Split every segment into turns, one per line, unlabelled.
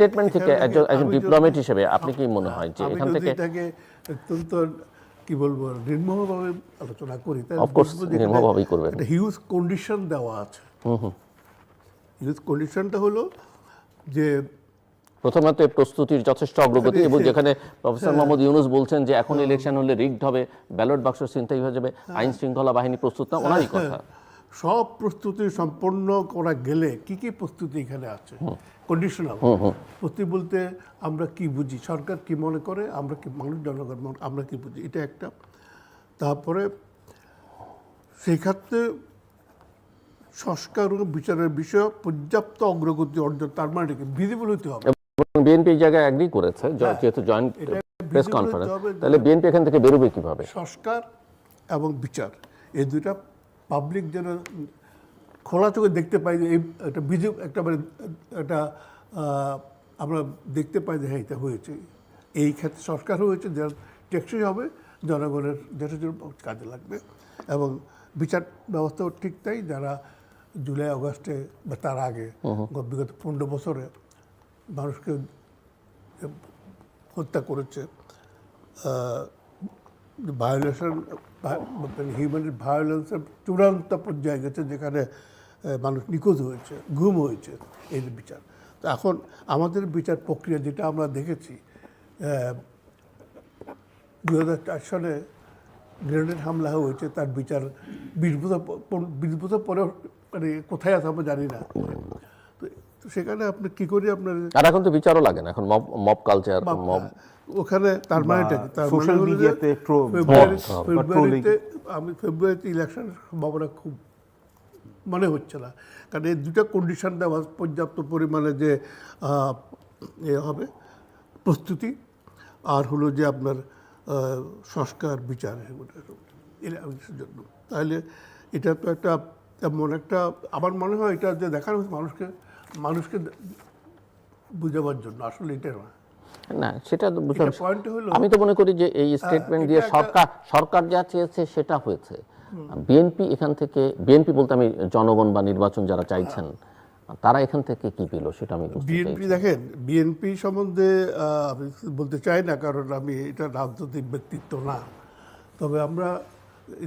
Statement থেকে একজন একজন ডিপ্লোমেট হিসেবে আপনি কি মনে হয় যে এখান থেকে
অত্যন্ত কি বলব নির্মমভাবে আলোচনা করি
নির্মমভাবেই করবেন।
একটা হিউজ কন্ডিশন দেওয়া আছে। হিউজ কন্ডিশনটা হলো যে
প্রথমত প্রস্তুতির যথেষ্ট অগ্রগতি এবং যেখানে প্রফেসর মোহাম্মদ ইউনুস বলছেন যে এখন ইলেকশন হলে রিগড হবে ব্যালট বাক্স চিন্তাই হয়ে যাবে আইন শৃঙ্খলা বাহিনী প্রস্তুত না ওনারই কথা।
সব প্রস্তুতি সম্পন্ন করা গেলে কি কি প্রস্তুতি এখানে আছে? কন্ডিশনাল প্রস্তুতি বলতে আমরা কি বুঝি? সরকার কি মনে করে? আমরা কি মানুষ জনগণ আমরা কি বুঝি? এটা একটা। তারপরে সেই ক্ষেত্রে সংস্কার ও বিচারের বিষয়ে পর্যাপ্ত অগ্রগতি অর্জন তার মানে কি? ভিজিবল হতে হবে।
এবং বিএনপি জায়গায় অ্যাগ্রি করেছে
হ্যাঁ,
যেহেতু জয়েন্ট
এটা
প্রেস কনফারেন্স তাহলে বিএনপি এখান থেকে বেরোবে কীভাবে?
সংস্কার এবং বিচার। এই দুইটা পাবলিক যেন খোলা চোখে দেখতে পাই যে এই একটা বিজু একটা মানে একটা আমরা দেখতে পাই যে হ্যাঁ এটা হয়েছে। এই ক্ষেত্রে সংস্কার হয়েছে যা টেকসই হবে জনগণের দেশের জন্য কাজে লাগবে এবং বিচার ব্যবস্থাও ঠিক তাই যারা জুলাই আগস্টে বা তার আগে বিগত পনেরো বছরে মানুষকে হত্যা করেছে ভায়োলেশন হিউম্যান ভায়োলেন্সের চূড়ান্ত পর্যায়ে গেছে যেখানে মানুষ নিখোঁজ হয়েছে গুম হয়েছে এই বিচার। তো এখন আমাদের বিচার প্রক্রিয়া যেটা আমরা দেখেছি দু হাজার চার সালে গ্রেনেড হামলা হয়েছে তার বিচার বিশ বছর বিশ বছর পরে মানে কোথায় আছে আমরা জানি না। তো তো সেখানে আপনি কি করে আপনার
আর এখন তো বিচারও লাগে না এখন মব মব কালচার মব
ওখানে তার মানে
বা
ফেব্রুয়ারিতে আমি ফেব্রুয়ারিতে ইলেকশন সম্ভাবনা খুব মনে হচ্ছে না। কারণ এই দুটো কন্ডিশন দেওয়া পর্যাপ্ত পরিমাণে যে এ হবে প্রস্তুতি আর হলো যে আপনার সংস্কার বিচার এগুলো জন্য। তাহলে এটা তো একটা এমন একটা আমার মনে হয় এটা যে দেখানো হচ্ছে মানুষকে মানুষকে বুঝাবার জন্য। আসলে এটা নয়
না সেটা তো বুঝলাম আমি তো মনে করি যে এই স্টেটমেন্ট দিয়ে সরকার সরকার যা চেয়েছে সেটা হয়েছে। বিএনপি এখান থেকে বিএনপি বলতে আমি জনগণ বা নির্বাচন যারা চাইছেন তারা এখান থেকে কি পেল সেটা আমি
বিএনপি দেখেন বিএনপি সম্বন্ধে আমি বলতে চাই না কারণ আমি এটা রাজনৈতিক ব্যক্তিত্ব না। তবে আমরা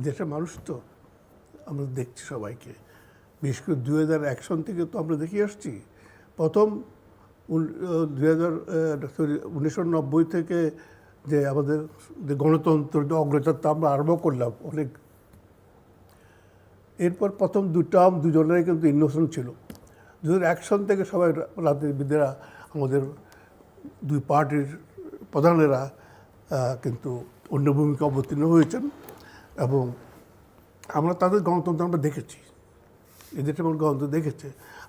দেশের মানুষ তো আমরা দেখছি সবাইকে। বিশেষ করে দুই হাজার এক সন থেকে তো আমরা দেখে আসছি। প্রথম দুই হাজার সরি উনিশশো নব্বই থেকে যে আমাদের যে গণতন্ত্র যে অগ্রযাত্রা আমরা আরম্ভ করলাম অনেক এরপর প্রথম দু টার্ম দুজনেরই কিন্তু ইনোসেন্ট ছিল। দু অ্যাকশন থেকে সবাই রাজনীতিবিদেরা আমাদের দুই পার্টির প্রধানেরা কিন্তু অন্য ভূমিকা অবতীর্ণ হয়েছেন এবং আমরা তাদের গণতন্ত্র আমরা দেখেছি। এদের আমার গণতন্ত্র দেখেছে।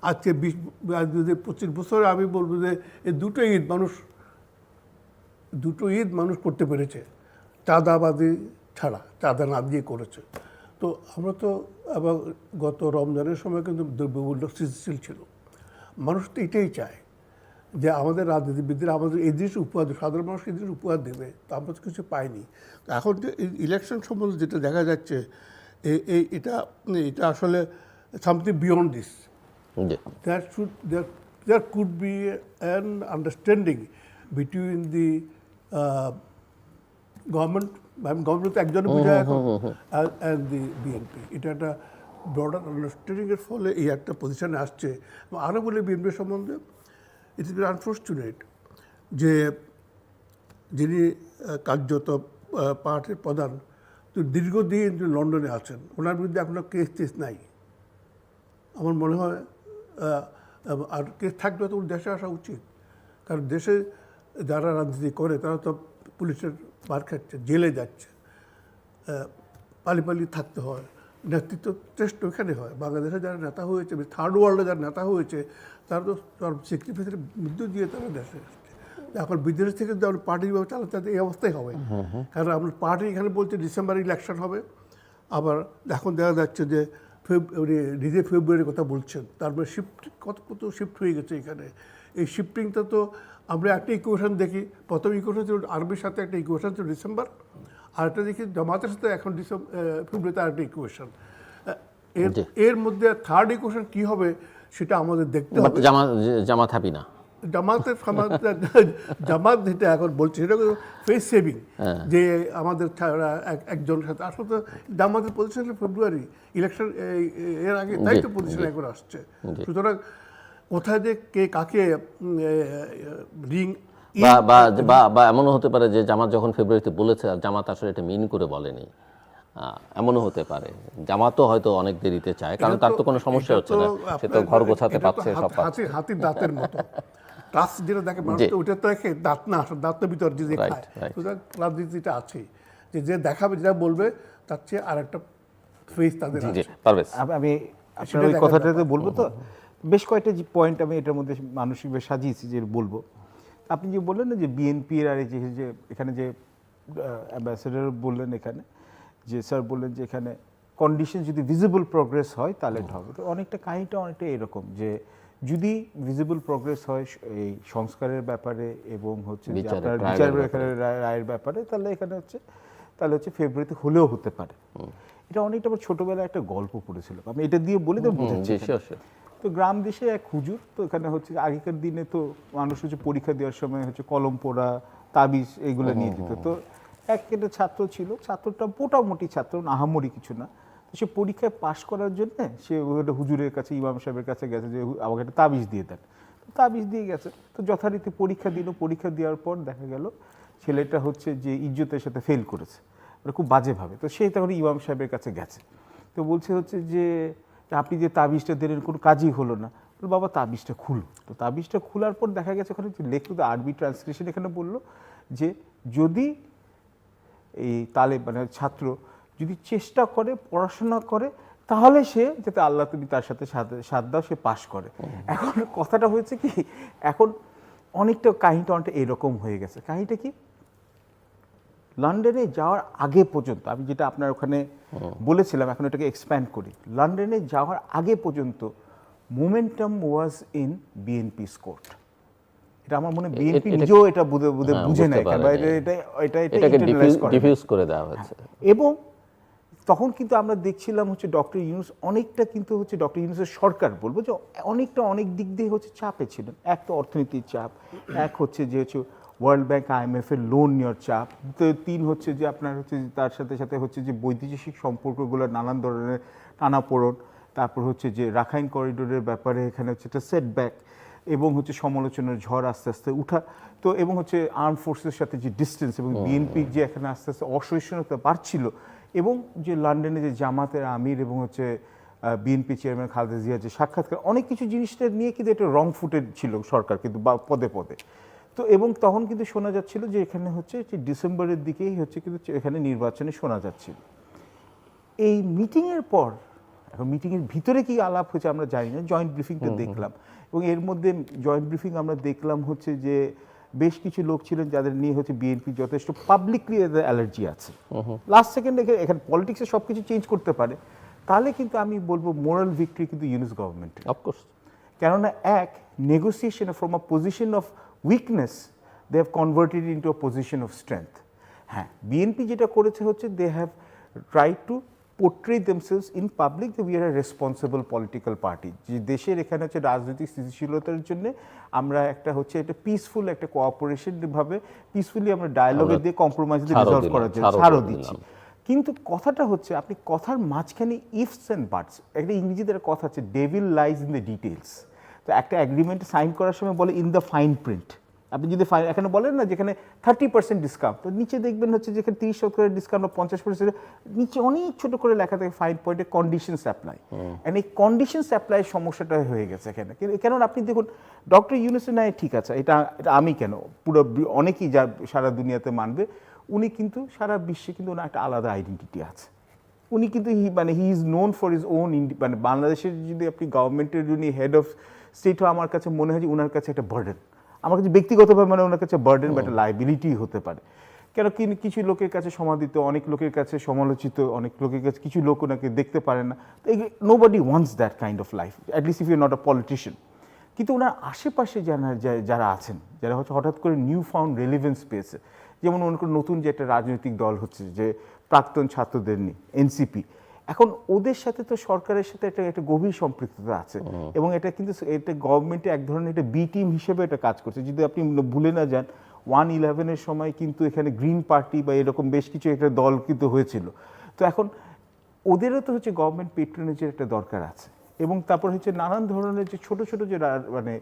আজকে বিশ, আজ দু পঁচিশ বছরে আমি বলব যে এই দুটো ঈদ মানুষ, দুটো ঈদ মানুষ করতে পেরেছে। চাঁদাবাদি ছাড়া, চাঁদা না দিয়ে করেছে। তো আমরা তো আবার গত রমজানের সময় কিন্তু দ্রব্যমূল্য স্থিতিশীল ছিল। মানুষ তো এটাই চায় যে আমাদের রাজনীতিবিদরা আমাদের এই জিনিস উপহার দেবে সাধারণ মানুষ এই জিনিস উপহার দেবে তো আমরা তো কিছু পাইনি। এখন যে ইলেকশন সম্বন্ধে যেটা দেখা যাচ্ছে এই এটা এটা আসলে something beyond this
G.
Should should there could be an understanding between between uh, government একজনে বোঝায় এখন অ্যান্ড দি বিএনপি এটা একটা ব্রডার আন্ডারস্ট্যান্ডিং এর ফলে এই একটা পজিশনে আসছে। আরও বলে বিএনপি সম্বন্ধে ইট ইজ আনফর্চুনেট যে যিনি কার্যত পার্টির প্রধান তো দীর্ঘদিন লন্ডনে আছেন। ওনার বিরুদ্ধে এখনও কেস টেস নাই। আমার মনে হয় আর কেস থাকলে তো দেশে আসা উচিত। কারণ দেশে যারা রাজনীতি করে তারা তো পুলিশের মার খাচ্ছে জেলে যাচ্ছে। পালি পালি থাকতে হয় নেতৃত্ব টেস্ট ওখানে হয়। বাংলাদেশে যারা নেতা হয়েছে থার্ড ওয়ার্ল্ডে যারা নেতা হয়েছে তারা তো স্যাক্রিফাইসের মৃত্যু দিয়ে তারা দেশে আসছে। এখন বিদেশ থেকে যদি আমরা পার্টি ভাবে চালাতে তাতে এই অবস্থাই হবে। কারণ আমরা পার্টি এখানে বলছে ডিসেম্বরে ইলেকশন হবে। আবার এখন দেখা যাচ্ছে যে ফেব্রুয়ারি নিজে ফেব্রুয়ারির কথা বলছেন তারপরে শিফট কত কত শিফট হয়ে গেছে এখানে। এই শিফটিংটা তো আমরা একটা ইকুয়েশন দেখি। প্রথম ইকুয়েশন ছিল আরবির সাথে একটা ইকুয়েশন ছিল ডিসেম্বর। আর একটা দেখি জামাতের সাথে এখন ডিসেম্বর ফেব্রুয়ারিতে আরেকটা ইকুয়েশন এর এর মধ্যে থার্ড ইকুয়েশন কী হবে সেটা আমাদের দেখতে হবে।
জামাত হ্যাপি না।
জামাতের জামাত যেটা এখন বলছে সেটা ফেস সেভিং যে আমাদের ছাড়া এক- একজনের সাথে আসলে তো জামাতের পজিশন ফেব্রুয়ারি। ইলেকশন এর আগে তাই তো পজিশন এখন আসছে। সুতরাং কোথায় যে কে কাকে রিং
বা বা বা এমনও হতে পারে যে জামাত যখন ফেব্রুয়ারিতে বলেছে আর জামাত আসলে এটা মিন করে বলেনি। এমনও হতে পারে। জামাতও হয়তো অনেক দেরিতে চায় কারণ তার তো কোনো সমস্যা হচ্ছে না। সে তো ঘর গোছাতে পারছে সব পাচ্ছে
হাতির দাঁতের মতো। টাচ যেটা দেখে মানুষ তো ওইটা তো দেখে দাঁত না আসলে দাঁত তো ভিতর যে খায়. সুতরাং রাজনীতিটা আছে যে যে দেখাবে যেটা বলবে তার চেয়ে আর একটা ফেস তাদের আছে।
আমি আপনার ওই কথাটাতে বলব তো? বেশ কয়েকটা পয়েন্ট আমি এটার মধ্যে মানসিকভাবে সাজিয়েছি যে বলব। আপনি যে বললেন না যে বিএনপি আর যে যে এখানে যে অ্যাম্বাসেডার বললেন এখানে যে স্যার বললেন যে এখানে কন্ডিশন যদি ভিজিবল প্রগ্রেস হয় তাহলে হবে। তো অনেকটা কাহিনীটা অনেকটা এরকম যে যদি ভিজিবল প্রগ্রেস হয় এই সংস্কারের ব্যাপারে এবং হচ্ছে আপনার
রায়ের
বিচার
ব্যাপারে।
রায়ের ব্যাপারে তাহলে এখানে হচ্ছে তাহলে হচ্ছে ফেব্রুয়ারিতে হলেও হতে পারে। এটা অনেকটা আমার ছোটবেলায় একটা গল্প পড়েছিলাম। আমি এটা দিয়ে বলে তো বোঝাচ্ছি তো গ্রাম দেশে এক হুজুর তো এখানে হচ্ছে আগেকার দিনে তো মানুষ হচ্ছে পরীক্ষা দেওয়ার সময় হচ্ছে কলম পোড়া তাবিজ এগুলো নিয়ে যেত তো এক একটা ছাত্র ছিল ছাত্রটা মোটামুটি ছাত্র আহামরি কিছু না। তো সে পরীক্ষায় পাশ করার জন্য সে ওটা হুজুরের কাছে ইমাম সাহেবের কাছে গেছে যে আমাকে একটা তাবিজ দিয়ে দেন। তো তাবিজ দিয়ে গেছে। তো যথারীতি পরীক্ষা দিল পরীক্ষা দেওয়ার পর দেখা গেল ছেলেটা হচ্ছে যে ইজ্জতের সাথে ফেল করেছে। মানে খুব বাজেভাবে। তো সে তখন ইমাম সাহেবের কাছে গেছে। তো বলছে হচ্ছে যে আপনি যে তাবিজটা দিলেন কোনো কাজই হলো না। বাবা তাবিজটা খুলো। তো তাবিজটা খোলার পর দেখা গেছে ওখানে যে লেখক আরবি ট্রান্সলেশন এখানে বলল যে যদি এই তালে মানে ছাত্র যদি চেষ্টা করে পড়াশোনা করে তাহলে সে যাতে আল্লাহ তুমি তার সাথে সাথ- সাথ দাও সে পাশ করে। এখন কথাটা হয়েছে কি এখন অনেকটা কাহিনীটা অনেকটা এরকম হয়ে গেছে। কাহিনীটা কি? লন্ডনে যাওয়ার আগে পর্যন্ত আমি যেটা আপনার ওখানে বলেছিলাম এখন এটাকে এক্সপ্যান্ড করি। লন্ডনে যাওয়ার আগে পর্যন্ত momentum was in BNP court এটা আমার মনে বিএনপি নিজেও এটা বুঝে বুঝে
হ্যাঁ,
বুঝে নেয় এটা এটা এটা।
ডিফিউজ করে দেওয়া হয়েছে
এবং তখন কিন্তু আমরা দেখছিলাম হচ্ছে ডক্টর ইউনুস অনেকটা কিন্তু হচ্ছে ডক্টর ইউনুসের সরকার বলব যে অনেকটা অনেক দিক দিয়ে হচ্ছে চাপে ছিলেন। এক তো অর্থনীতির চাপ এক হচ্ছে যে হচ্ছে ওয়ার্ল্ড ব্যাংক আইএমএফ এর লোন নেওয়ার চাপ। তো তিন হচ্ছে যে আপনার হচ্ছে যে তার সাথে সাথে হচ্ছে যে বৈদেশিক সম্পর্কগুলো নানান ধরনের টানাপোড়ন তারপর হচ্ছে যে রাখাইন করিডোরের ব্যাপারে এখানে হচ্ছে একটা সেটব্যাক এবং হচ্ছে সমালোচনার ঝড় আস্তে আস্তে উঠা। তো এবং হচ্ছে আর্ম ফোর্সের সাথে যে ডিস্টেন্স এবং বিএনপির যে এখানে আস্তে আস্তে অসহিষ্ণুতা বাড়ছিল এবং যে লন্ডনে যে জামাতের আমির এবং হচ্ছে বিএনপি চেয়ারম্যান খালেদা জিয়া যে সাক্ষাৎকার অনেক কিছু জিনিসটা নিয়ে কিন্তু এটা রং ফুটেড ছিল সরকার কিন্তু বা পদে পদে। তো এবং তখন কিন্তু শোনা যাচ্ছিল যে এখানে হচ্ছে যে ডিসেম্বরের দিকেই হচ্ছে কিন্তু এখানে নির্বাচনে শোনা যাচ্ছিল। এই মিটিংয়ের পর এখন মিটিংয়ের ভিতরে কি আলাপ হয়েছে আমরা জানি না জয়েন্ট ব্রিফিংটা দেখলাম। এবং এর মধ্যে জয়েন্ট ব্রিফিং আমরা দেখলাম হচ্ছে যে বেশ কিছু লোক ছিলেন যাদের নিয়ে হচ্ছে বিএনপি যথেষ্ট পাবলিকলি এদের অ্যালার্জি আছে। লাস্ট সেকেন্ডে এখানে পলিটিক্সে সব কিছু চেঞ্জ করতে পারে। তাহলে কিন্তু আমি বলব মোরাল ভিক্টরি কিন্তু ইউনিস গভর্নমেন্ট
অফকোর্স
কেননা এক negotiation from a position of weakness they have converted into a position of strength হ্যাঁ বিএনপি যেটা করেছে হচ্ছে they have try to portray themselves in public we are a responsible political party যে দেশের এখানে হচ্ছে রাজনৈতিক স্থিতিশীলতার জন্য আমরা একটা হচ্ছে একটা পিসফুল একটা কোঅপারেশন ভাবে পিসফুলি আমরা ডায়ালগে দিয়ে কম্প্রোমাইজ দিয়ে রিজলভ করার জন্য
ছাড়ও
দিচ্ছি। কিন্তু কথাটা হচ্ছে আপনি কথার মাঝখানে ইফস অ্যান্ড বাটস একটা ইংরেজিদের কথা আছে devil lies in the details তো একটা অ্যাগ্রিমেন্ট সাইন করার সময় বলে ইন দ্য ফাইন প্রিন্ট আপনি যদি ফাইন এখানে বলেন না যেখানে থার্টি পার্সেন্ট ডিসকাউন্ট তো নিচে দেখবেন হচ্ছে যেখানে তিরিশ শতকরের ডিসকাউন্ট বা পঞ্চাশ পার্সেন্ট নিচে অনেক ছোট করে লেখা থাকে ফাইন পয়েন্টে কন্ডিশনস অ্যাপ্লাই অ্যান্ড এই কন্ডিশনস অ্যাপ্লাই সমস্যাটা হয়ে গেছে এখানে। কিন্তু কেননা আপনি দেখুন ডক্টর ইউনুসের নাই ঠিক আছে এটা এটা আমি কেন পুরো অনেকেই যা সারা দুনিয়াতে মানবে উনি কিন্তু সারা বিশ্বে কিন্তু ওনার একটা আলাদা আইডেন্টিটি আছে। উনি কিন্তু হি মানে he is known for his own ইন্ডি মানে বাংলাদেশের যদি আপনি গভর্নমেন্টের যিনি হেড অফ স্টেট আমার কাছে মনে হয় যে ওনার কাছে একটা বার্ডেন আমার কাছে ব্যক্তিগতভাবে মানে ওনার কাছে বার্ডেন বা একটা লাইবিলিটি হতে পারে। কেন কি কিছু লোকের কাছে সমাদিত অনেক লোকের কাছে সমালোচিত অনেক লোকের কাছে কিছু লোক ওনাকে দেখতে পারে না। Nobody wants that kind of life at least if you not a politician কিন্তু ওনার আশেপাশে যারা যারা আছেন যারা হচ্ছে হঠাৎ করে নিউ ফাউন্ড রেলিভেন্স পেয়েছে যেমন মনে করুন নতুন যে একটা রাজনৈতিক দল হচ্ছে যে প্রাক্তন ছাত্রদের নিয়ে এনসিপি এখন ওদের সাথে তো সরকারের সাথে একটা একটা গভীর সম্পৃক্ততা আছে। এবং এটা কিন্তু এটা গভর্নমেন্টে এক ধরনের একটা বি টিম হিসেবে এটা কাজ করছে। যদি আপনি ভুলে না যান ওয়ান ইলেভেনের সময় কিন্তু এখানে গ্রিন পার্টি বা এরকম বেশ কিছু একটা দল কিন্তু হয়েছিল। তো এখন ওদেরও তো হচ্ছে গভর্নমেন্ট পেট্রোনেজের একটা দরকার আছে। এবং তারপর হচ্ছে নানান ধরনের যে ছোট ছোট যে মানে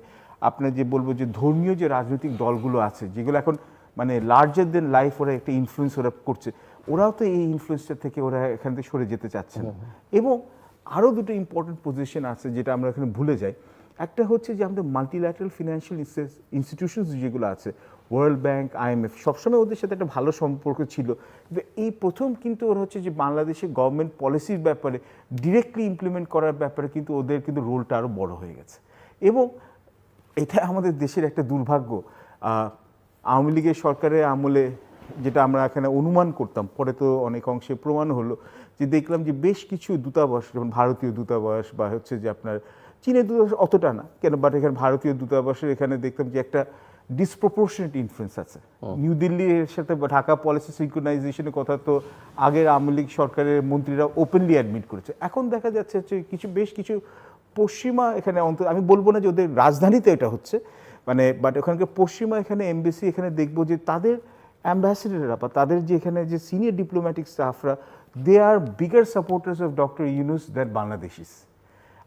আপনার যে বলব যে ধর্মীয় যে রাজনৈতিক দলগুলো আছে যেগুলো এখন মানে লার্জার দেন লাইফ ওরা একটা ইনফ্লুয়েন্স ওরা করছে। ওরাও তো এই ইনফ্লুয়েন্সটা থেকে ওরা এখান থেকে সরে যেতে চাচ্ছে না এবং আরও দুটো ইম্পর্টেন্ট পজিশন আছে যেটা আমরা এখানে ভুলে যাই। একটা হচ্ছে যে আমাদের মাল্টিল্যাটারাল ফিনান্সিয়াল ইনস্টিটিউশনস যেগুলো আছে ওয়ার্ল্ড ব্যাংক আইএমএফ সবসময় ওদের সাথে একটা ভালো সম্পর্ক ছিল। কিন্তু এই প্রথম কিন্তু ওরা হচ্ছে যে বাংলাদেশের গভর্নমেন্ট পলিসির ব্যাপারে ডিরেক্টলি ইমপ্লিমেন্ট করার ব্যাপারে কিন্তু ওদের কিন্তু রোলটা আরও বড় হয়ে গেছে। এবং এটা আমাদের দেশের একটা দুর্ভাগ্য। আওয়ামী লীগের সরকারের আমলে যেটা আমরা এখানে অনুমান করতাম পরে তো অনেক অংশে প্রমাণ হলো যে দেখলাম যে বেশ কিছু দূতাবাস যেমন ভারতীয় দূতাবাস বা হচ্ছে যে আপনার চীনের দূতাবাস অতটা না কেন? বাট এখানে ভারতীয় দূতাবাসের এখানে দেখতাম যে একটা ডিসপ্রপোর্শনেট ইনফ্লুয়েন্স আছে। নিউ দিল্লির সাথে ঢাকা পলিসি সিনক্রোনাইজেশনের কথা তো আগের আওয়ামী লীগ সরকারের মন্ত্রীরা ওপেনলি অ্যাডমিট করেছে। এখন দেখা যাচ্ছে হচ্ছে কিছু বেশ কিছু পশ্চিমা এখানে অন্তত আমি বলব না যে ওদের রাজধানীতে এটা হচ্ছে মানে বাট ওখানকার পশ্চিমা এখানে এমবিসি এখানে দেখব যে তাদের অ্যাম্বাসেডাররা বা তাদের যে এখানে যে সিনিয়র ডিপ্লোম্যাটিক স্টাফরা they are bigger supporters of doctor Yunus that Bangladeshis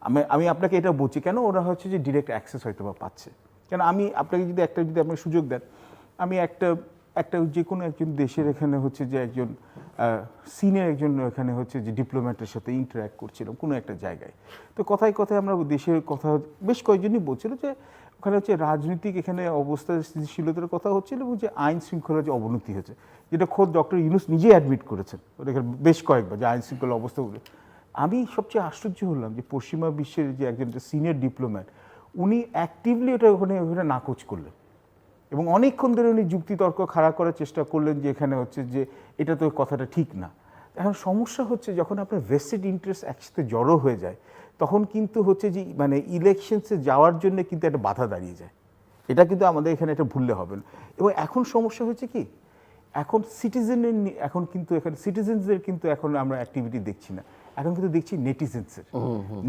আমি আমি আপনাকে এটা বলছি, কেন ওরা হচ্ছে যে ডিরেক্ট অ্যাক্সেস হয়তো বা পাচ্ছে? কেন আমি আপনাকে যদি একটা, যদি আপনি সুযোগ দেন, আমি একটা একটা যে কোনো একজন দেশের এখানে হচ্ছে যে একজন সিনিয়র একজন এখানে হচ্ছে যে ডিপ্লোম্যাটের সাথে ইন্টারাক্ট করছিলাম কোনো একটা জায়গায়। তো কথায় কথায় আমরা দেশের কথা বেশ কয়েকজনই বলছিল যে ওখানে হচ্ছে রাজনৈতিক এখানে অবস্থা, স্থিতিশীলতার কথা হচ্ছিল এবং যে আইন শৃঙ্খলার যে অবনতি হয়েছে, যেটা খোদ ডক্টর ইউনুস নিজেই অ্যাডমিট করেছেন। এখানে বেশ কয়েকবার যে আইন শৃঙ্খলা অবস্থা আমি সবচেয়ে আশ্চর্য হলাম যে পশ্চিমা বিশ্বের যে একজন সিনিয়র ডিপ্লোম্যাট উনি অ্যাক্টিভলি ওটা ওখানে ওখানে নাকচ করলেন। এবং অনেকক্ষণ ধরে উনি যুক্তিতর্ক খাড়া করার চেষ্টা করলেন যে এখানে হচ্ছে যে এটা তো কথাটা ঠিক না। এখন সমস্যা হচ্ছে যখন আপনার ভেস্টেড ইন্টারেস্ট একসাথে জড়ো হয়ে যায় তখন কিন্তু হচ্ছে যে মানে ইলেকশনসে যাওয়ার জন্য কিন্তু একটা বাধা দাঁড়িয়ে যায়। এটা কিন্তু আমাদের এখানে এটা ভুললে হবে। না এবং এখন সমস্যা হচ্ছে কি? এখন সিটিজেনের এখন কিন্তু এখানে সিটিজেনসদের কিন্তু এখন আমরা অ্যাক্টিভিটি দেখছি না। এখন কিন্তু দেখছি নেটিজেন্সের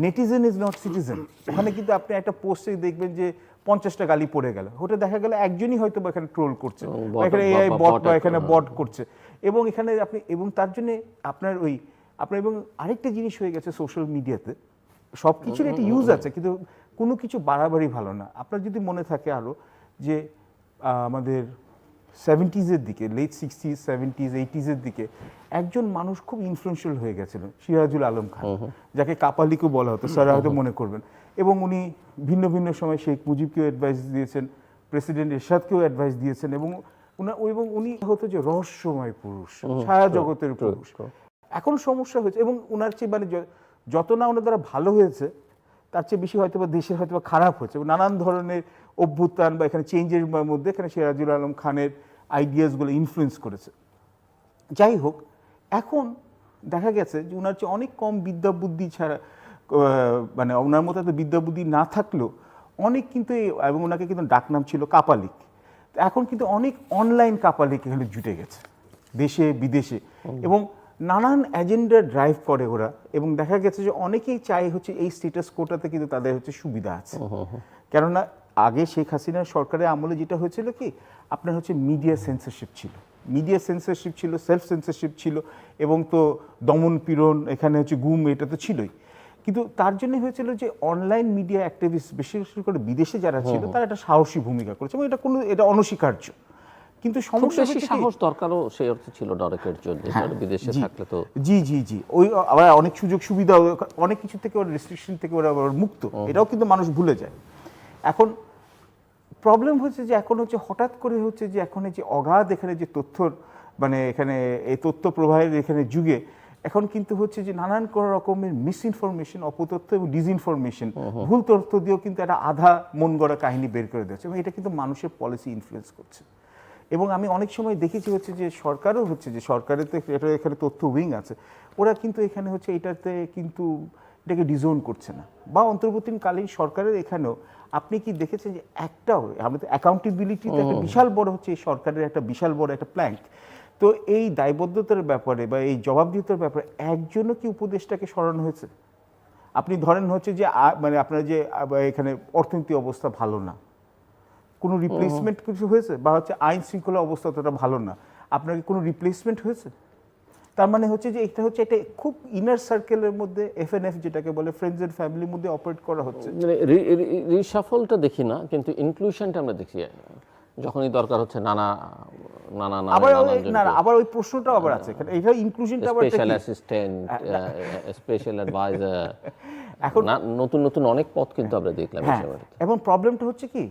নেটিজেন ইজ নট সিটিজেন ওখানে কিন্তু আপনি একটা পোস্টে দেখবেন যে পঞ্চাশটা গালি পড়ে গেল। ওটা দেখা গেল একজনই হয়তো বা এখানে ট্রোল করছে। এখানে এআই বট বা এখানে। বট করছে। এবং এখানে আপনি এবং তার জন্য আপনার ওই আপনার এবং আরেকটা জিনিস হয়ে গেছে সোশ্যাল মিডিয়াতে সব কিছুর একটা ইউজ আছে কিন্তু কোনো কিছু বাড়াবাড়ি ভালো না। আপনার যদি মনে থাকে আরও যে আমাদের সেভেন্টিজের দিকে লেট সিক্সটিজ সেভেন্টিজ এইটিজের দিকে একজন মানুষ খুব ইনফ্লুয়েন্সিয়াল হয়ে গেছিলেন সিরাজুল আলম খান যাকে কাপালিকও বলা হতো স্যার হয়তো মনে করবেন। এবং উনি ভিন্ন ভিন্ন সময় শেখ মুজিবকেও অ্যাডভাইস দিয়েছেন প্রেসিডেন্ট এরশাদকেও অ্যাডভাইস দিয়েছেন এবং উনা এবং উনি হতো যে রহস্যময় পুরুষ ছায়া জগতের পুরুষ। এখন সমস্যা হয়েছে এবং ওনার চেয়ে মানে যত না ওনার দ্বারা ভালো হয়েছে তার চেয়ে বেশি হয়তো বা দেশের হয়তো বা খারাপ হয়েছে। নানান ধরনের অভ্যুত্থান বা এখানে চেঞ্জের মধ্যে এখানে সিরাজুল আলম খানের আইডিয়াসগুলো ইনফ্লুয়েন্স করেছে। যাই হোক এখন দেখা গেছে যে ওনার চেয়ে অনেক কম বিদ্যা বুদ্ধি ছাড়া মানে ওনার মতো এত বিদ্যা বুদ্ধি না থাকলেও অনেক কিন্তু এই- এবং ওনাকে কিন্তু ডাকনাম ছিল কাপালিক। এখন কিন্তু অনেক অনলাইন কাপালিক এখানে জুটে গেছে দেশে বিদেশে। এবং নানান এজেন্ডা ড্রাইভ করে ওরা এবং দেখা গেছে যে অনেকেই চায় হচ্ছে এই স্টেটাস কোটাতে কিন্তু তাদের হচ্ছে সুবিধা আছে। কেননা আগে শেখ হাসিনার সরকারের আমলে যেটা হয়েছিল কি আপনার হচ্ছে মিডিয়া সেন্সরশিপ ছিল। মিডিয়া সেন্সরশিপ ছিল সেলফ সেন্সরশিপ ছিল এবং তো দমন পীড়ন এখানে হচ্ছে গুম এটা তো ছিলই। কিন্তু তার জন্য হয়েছিল যে অনলাইন মিডিয়া অ্যাক্টিভিস্ট বিশেষ করে বিদেশে যারা ছিল তারা একটা সাহসী ভূমিকা করেছে এবং এটা কোনো এটা অনস্বীকার্য। কিন্তু সমস্যা
বেশি সাহস দরকারও সে অর্থে ছিল ডরেকের জন্য
হ্যাঁ,
বিদেশে থাকলে তো
জি জি জি। ওই আবার অনেক সুযোগ সুবিধা অনেক কিছু থেকে ওরা রেস্ট্রিকশন থেকে ওরা মুক্ত। এটাও কিন্তু মানুষ ভুলে যায়। এখন প্রবলেম হচ্ছে যে এখন হচ্ছে হঠাৎ করে হচ্ছে যে এখন যে অগাধ এখানে যে তথ্যর মানে এখানে এই তথ্য প্রবাহের এখানে যুগে এখন কিন্তু হচ্ছে যে নানান কোনো রকমের মিস ইনফরমেশন অপতথ্য এবং ডিসইনফরমেশন ভুল তথ্য দিয়েও কিন্তু একটা আধা মন গড়া কাহিনী বের করে দিচ্ছে এবং এটা কিন্তু মানুষের পলিসি ইনফ্লুয়েন্স করছে। এবং আমি অনেক সময় দেখেছি হচ্ছে যে সরকারও হচ্ছে যে সরকারের তো এটা এখানে তথ্য উইং আছে। ওরা কিন্তু এখানে হচ্ছে এটাতে কিন্তু এটাকে ডিজোন করছে না। বা অন্তর্বর্তীকালীন সরকারের এখানেও আপনি কি দেখেছেন যে একটাও আমাদের অ্যাকাউন্টেবিলিটিতে একটা বিশাল বড় হচ্ছে এই সরকারের একটা বিশাল বড় একটা প্ল্যাঙ্ক তো এই দায়বদ্ধতার ব্যাপারে বা এই জবাবদিহিতার ব্যাপারে একজনও কি উপদেশটাকে স্মরণ হয়েছে? আপনি ধরেন হচ্ছে যে মানে আপনার যে এখানে অর্থনীতি অবস্থা ভালো না। কোনো রিপ্লেসমেন্ট কিছু হয়েছে? বা হচ্ছে আইন শৃঙ্খলা অবস্থা অতটা ভালো না। আপনার কি কোনো রিপ্লেসমেন্ট হয়েছে? তার মানে হচ্ছে যে এটা হচ্ছে এটা খুব ইনার সার্কেলের মধ্যে এফএনএফ যেটাকে বলে ফ্রেন্ডস এন্ড ফ্যামিলির মধ্যে অপারেট করা হচ্ছে।
মানে রিসাফলটা দেখি না কিন্তু ইনক্লুশনটা আমরা দেখি যখনই দরকার হচ্ছে নানা নানা
আবার না না, আবার ওই প্রশ্নটাও আবার আছে এটা ইনক্লুশনটা আবার
স্পেশাল? অ্যাসিস্ট্যান্ট স্পেশাল অ্যাডভাইজার
এখন
নতুন নতুন অনেক পদ কিন্তু আমরা দেখলাম
হ্যাঁ। এবং প্রবলেমটা হচ্ছে কি?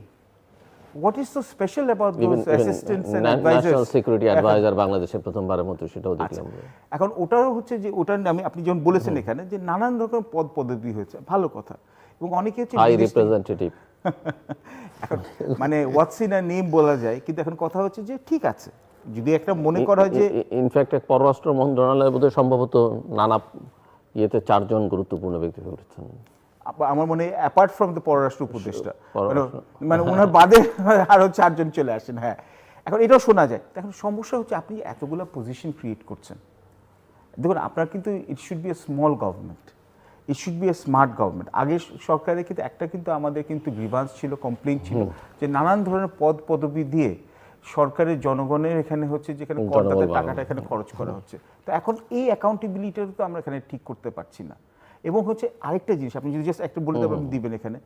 Is so special about
Even-
those
even
assistants and
national
advisers
security adviser বাংলাদেশে প্রথমবারের মতো সেটাও দেখলাম
এখন ওটাও হচ্ছে যে ওটা আমি আপনি যেমন বলেছেন এখানে যে নানান রকম পদ পদবি হয়েছে ভালো কথা। এবং অনেকে হচ্ছে
হাই রিপ্রেজেন্টেটিভ
মানে হোয়াটস ইন নেম বলা যায় কিন্তু এখন কথা হচ্ছে যে ঠিক আছে। যদি একটা মনে করা হয় যে
ইনফ্যাক্ট এক পররাষ্ট্র মন্ত্রণালয় বোধহয় সম্ভবত নানা ইয়েতে চারজন গুরুত্বপূর্ণ ব্যক্তি
আপ- আমার মনে অ্যাপার্ট ফ্রম দ্য পররাষ্ট্র উপদেষ্টা মানে মানে ওনার বাদে আরও চারজন চলে আসেন হ্যাঁ। এখন এটাও শোনা যায়। এখন সমস্যা হচ্ছে আপনি এতগুলো পজিশন ক্রিয়েট করছেন। দেখুন আপনার কিন্তু it should be a small government it should be a smart government আগে সরকারের কিন্তু একটা কিন্তু আমাদের কিন্তু গ্রিভান্স ছিল কমপ্লেন ছিল যে নানান ধরনের পদ পদবি দিয়ে সরকারের জনগণের এখানে হচ্ছে যেখানে করদাতার টাকাটা এখানে খরচ করা হচ্ছে। তো এখন এই অ্যাকাউন্টেবিলিটিটা তো আমরা এখানে ঠিক করতে পারছি না। এবং হচ্ছে আরেকটা জিনিস আপনি যদি জাস্ট একটা বলে দেবেন দিবেন এখানে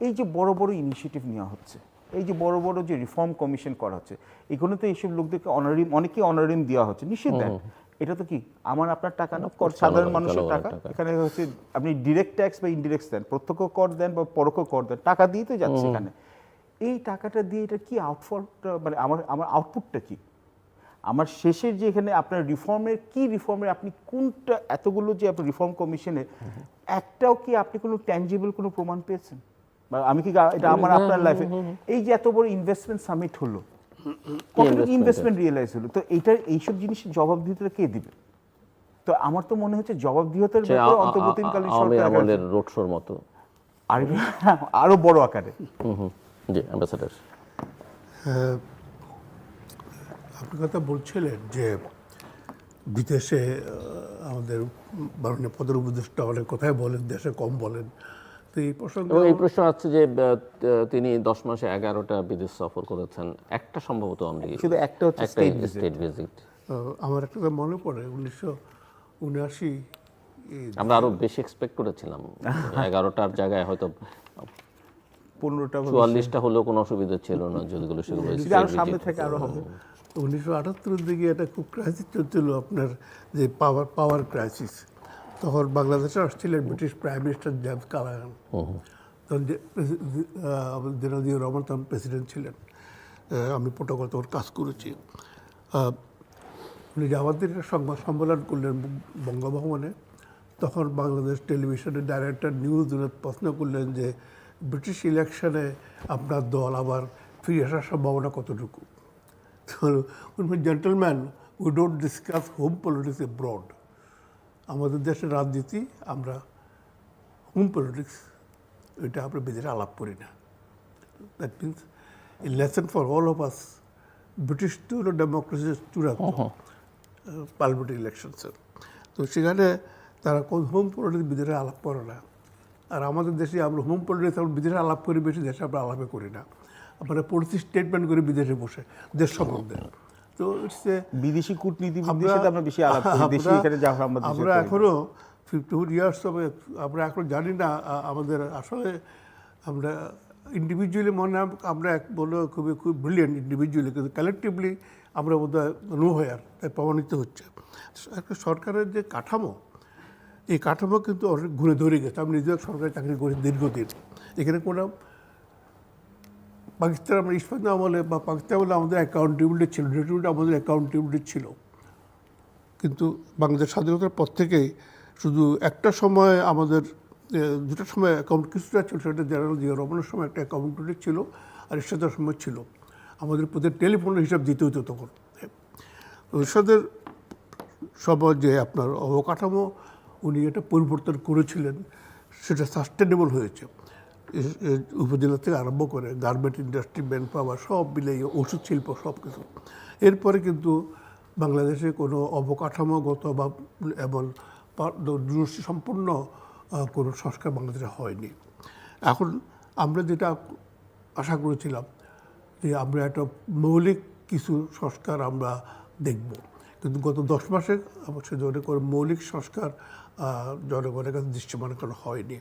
এই যে বড় বড় ইনিশিয়েটিভ নেওয়া হচ্ছে এই যে বড় বড় যে রিফর্ম কমিশন করা হচ্ছে এগুলো তো এইসব লোকদেরকে অনারিম অনেকে অনারিম দেওয়া হচ্ছে নিশ্চিত দেন। এটা তো কি আমার আপনার টাকা না কর সাধারণ মানুষের টাকা। এখানে হচ্ছে আপনি ডিরেক্ট ট্যাক্স বা ইনডিরেক্ট দেন প্রত্যক্ষ কর দেন বা পরোক্ষ কর দেন টাকা দিয়ে তো যাচ্ছে এখানে। এই টাকাটা দিয়ে এটা কি আউটফলটা মানে আমার আমার আউটপুটটা কি? আমার শেষের যে এখানে আপনার রিফর্মের কি রিফর্মের আপনি কোনটা এতগুলো যে আপনার রিফর্ম কমিশনের একটাও কি আপনি কোনো ট্যাঞ্জিবল কোনো প্রমাণ পেয়েছেন? বা আমি কি এটা আমার আপনার লাইফে এই যে এত বড় ইনভেস্টমেন্ট সামিট হলো কতটুকু ইনভেস্টমেন্ট রিয়েলাইজ হলো? তো এইটার এইসব জিনিসের জবাবদিহিতা কে দিবে? তো আমার তো মনে হচ্ছে জবাবদিহিতার ব্যাপারে অন্তর্বর্তীকালীন সরকার
রোড শোর মতো।
আরও আরও বড় আকারে।
হুম হুম। জি অ্যাম্বাসাডার
হ্যাঁ, আপনি কথা বলছিলেন যে বিদেশে আমাদের মাননীয় পদের উপদেষ্টা অনেক কথাই বলেন দেশে কম বলেন। তো এই প্রসঙ্গে
এই প্রশ্ন আসছে যে তিনি দশ মাসে এগারোটা বিদেশ সফর করেছেন। একটা সম্ভবত আমি
শুধু একটা হচ্ছে
স্টেট ভিজিট
আমার একটা মনে পড়ে উনিশশো উনআশি
আমরা আরও বেশি এক্সপেক্ট করেছিলাম। এগারোটার জায়গায় হয়তো
পনেরোটা
চুয়াল্লিশটা হলেও কোনো অসুবিধা ছিল না যেগুলো সেগুলো
যদি আরও
state
সামনে থেকে আরও হবে।
উনিশশো আটাত্তরের দিকে একটা খুব ক্রাইসিস চলছিল আপনার যে পাওয়ার পাওয়ার ক্রাইসিস তখন বাংলাদেশে আসছিলেন British prime minister James Callaghan তখন জেনারেল রহমান তখন প্রেসিডেন্ট ছিলেন। আমি প্রোটোকল তখন কাজ করেছি। উনি যে আমাদের সংবাদ সম্মেলন করলেন বঙ্গভবনে। তখন বাংলাদেশ টেলিভিশনের ডাইরেক্টর নিউজ প্রশ্ন করলেন যে ব্রিটিশ ইলেকশনে আপনার দল আবার ফিরে আসার সম্ভাবনা কতটুকু? তো gentleman we don't discuss home politics broad আমাদের দেশের রাজনীতি আমরা হোম পলিটিক্স এটা আমরা বিদেশে আলাপ করি না। That means a lesson for all of us British to democracy চূড়ান্ত পার্লামেন্টারি ইলেকশনসের তো সেখানে তারা কোন হোম পলিটিক্স বিদেশে আলাপ করে না। আর আমাদের দেশে আমরা হোম পলিটিক্স আমরা বিদেশে আলাপ করি বেশি দেশে আমরা আলাপে করি না। আমরা পলিসি স্টেটমেন্ট করে বিদেশে বসে দেশ সম্বন্ধে। তো
বিদেশি কূটনীতিবিদদের সাথে আমরা বেশি আলাপ করি। দেশি
আমরা-
এখানে যা আমাদের
আমরা এখনও ফিফটি ফোর ইয়ার্স হবে আমরা এখন জানি না আমাদের আসলে আমরা ইন্ডিভিজুয়ালি মনে হয় আমরা এক বলে খুবই খুব ব্রিলিয়েন্ট ইন্ডিভিজুয়ালি কিন্তু কালেকটিভলি আমরা বোধহয় নো হয়ার তাই প্রমাণিত হচ্ছে। একটা সরকারের যে কাঠামো এই কাঠামো কিন্তু অনেক ঘুরে ধরে গেছে। আমি নিজেও সরকারি চাকরি করি দীর্ঘদিন। এখানে কোনো পাকিস্তান আমরা ইস্পাত আমলে বা পাকিস্তান আমলে আমাদের অ্যাকাউন্টেবিলিটি ছিল রেটিবিলিটি আমাদের অ্যাকাউন্টেবিলিটি ছিল। কিন্তু বাংলাদেশ স্বাধীনতার পর থেকেই শুধু একটা সময় আমাদের এ, দুটো সময় অ্যাকাউন্ট কিছুটা ছিল সেটা জেনারেল জিয়া রমনের সময় একটা অ্যাকাউন্টেবিলিটি ছিল আর এরশাদের সময় ছিল। আমাদের প্রতি টেলিফোনের হিসাব দিতে হতো তখন। এরশাদের সময় যে আপনার অবকাঠামো উনি এটা পরিবর্তন করেছিলেন সেটা সাস্টেনেবল হয়েছে। উপজেলা থেকে আরম্ভ করে গার্মেন্ট ইন্ডাস্ট্রি ম্যান পাওয়ার সব মিলে ওষুধ শিল্প সব কিছু এরপরে কিন্তু বাংলাদেশে কোনো অবকাঠামোগত বা এবং সম্পূর্ণ কোনো সংস্কার বাংলাদেশে হয়নি। এখন আমরা যেটা আশা করেছিলাম যে আমরা একটা মৌলিক কিছু সংস্কার আমরা দেখব। কিন্তু গত দশ মাসে অবশ্যই জনগণ মৌলিক সংস্কার জনগণের কাছে দৃশ্যমান করা হয়নি।